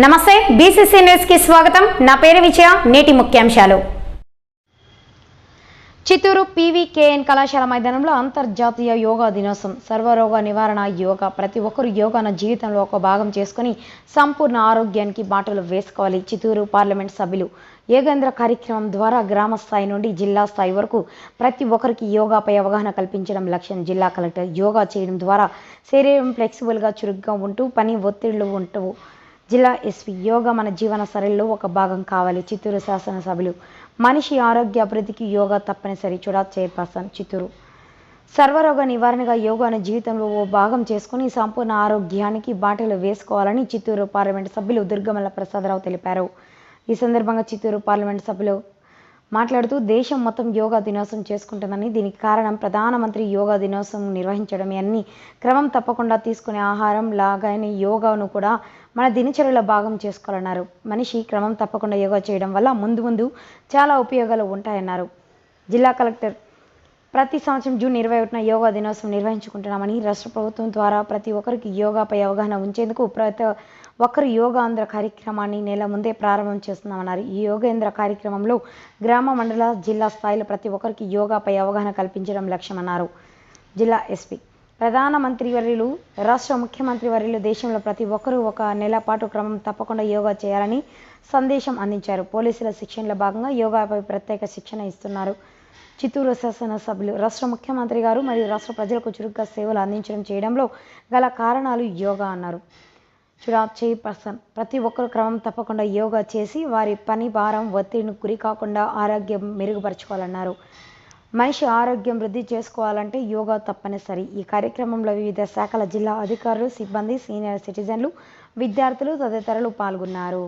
నమస్తే బీసీసీ న్యూస్కి స్వాగతం. నా పేరు విజయ నేటి ముఖ్యాంశాలు. చిత్తూరు పీవీకేఎన్ కళాశాల మైదానంలో అంతర్జాతీయ యోగా దినోత్సవం. సర్వరోగ నివారణ యోగా. ప్రతి ఒక్కరు యోగాను జీవితంలో ఒక భాగం చేసుకుని సంపూర్ణ ఆరోగ్యానికి బాటలు వేసుకోవాలి చిత్తూరు పార్లమెంట్ సభ్యులు. యోగేంద్ర కార్యక్రమం ద్వారా గ్రామ స్థాయి నుండి జిల్లా స్థాయి వరకు ప్రతి ఒక్కరికి యోగాపై అవగాహన కల్పించడం లక్ష్యం. జిల్లా కలెక్టర్ యోగా చేయడం ద్వారా శరీరం ఫ్లెక్సిబుల్గా చురుగ్గా ఉంటూ పని ఒత్తిళ్ళు ఉంటూ జిల్లా ఎస్వి యోగా మన జీవన శైలిలో ఒక భాగం కావాలి. చిత్తూరు శాసనసభ్యులు మనిషి ఆరోగ్య అభివృద్ధికి యోగా తప్పనిసరి చూడా చైర్పర్సన్ చిత్తూరు. సర్వరోగ నివారణగా యోగాను జీవితంలో ఓ భాగం చేసుకుని సంపూర్ణ ఆరోగ్యానికి బాటలు వేసుకోవాలని చిత్తూరు పార్లమెంటు సభ్యులు దుర్గమల్ల ప్రసాదరావు తెలిపారు. ఈ సందర్భంగా చిత్తూరు పార్లమెంటు సభ్యులు మాట్లాడుతూ దేశం మొత్తం యోగా దినోత్సవం చేసుకుంటుందని దీనికి కారణం ప్రధానమంత్రి యోగా దినోత్సవం నిర్వహించడమే అన్ని క్రమం తప్పకుండా తీసుకునే ఆహారం లాగానే యోగాను కూడా మన దినచర్యలో భాగం చేసుకోవాలన్నారు. మనిషి క్రమం తప్పకుండా యోగా చేయడం వల్ల ముందు ముందు చాలా ఉపయోగాలు ఉంటాయన్నారు. జిల్లా కలెక్టర్ ప్రతి సంవత్సరం జూన్ ఇరవై ఒకటిన యోగా దినోత్సవం నిర్వహించుకుంటున్నామని రాష్ట్ర ప్రభుత్వం ద్వారా ప్రతి ఒక్కరికి యోగాపై అవగాహన ఉంచేందుకు ప్రతి ఒక్కరు యోగాంధ్ర కార్యక్రమాన్ని నెల ముందే ప్రారంభం చేస్తున్నామన్నారు. ఈ యోగేంద్ర కార్యక్రమంలో గ్రామ మండల జిల్లా స్థాయిలో ప్రతి ఒక్కరికి యోగాపై అవగాహన కల్పించడం లక్ష్యమన్నారు. జిల్లా ఎస్పీ. ప్రధానమంత్రి వర్యులు రాష్ట్ర ముఖ్యమంత్రి వర్యులు దేశంలో ప్రతి ఒక్కరూ ఒక నెల పాటు క్రమం తప్పకుండా యోగా చేయాలని సందేశం అందించారు. పోలీసుల శిక్షణలో భాగంగా యోగాపై ప్రత్యేక శిక్షణ ఇస్తున్నారు. చిత్తూరు శాసనసభ్యులు రాష్ట్ర ముఖ్యమంత్రి గారు మరియు రాష్ట్ర ప్రజలకు చురుగ్గా సేవలు అందించడం చేయడంలో గల కారణాలు యోగా అన్నారు. చూడా చైర్పర్సన్ ప్రతి ఒక్కరు క్రమం తప్పకుండా యోగా చేసి వారి పని భారం ఒత్తిడిని గురి కాకుండా ఆరోగ్యం మెరుగుపరచుకోవాలన్నారు. మనిషి ఆరోగ్యం వృద్ధి చేసుకోవాలంటే యోగా తప్పనిసరి. ఈ కార్యక్రమంలో వివిధ శాఖల జిల్లా అధికారులు సిబ్బంది సీనియర్ సిటిజన్లు విద్యార్థులు తదితరులు పాల్గొన్నారు.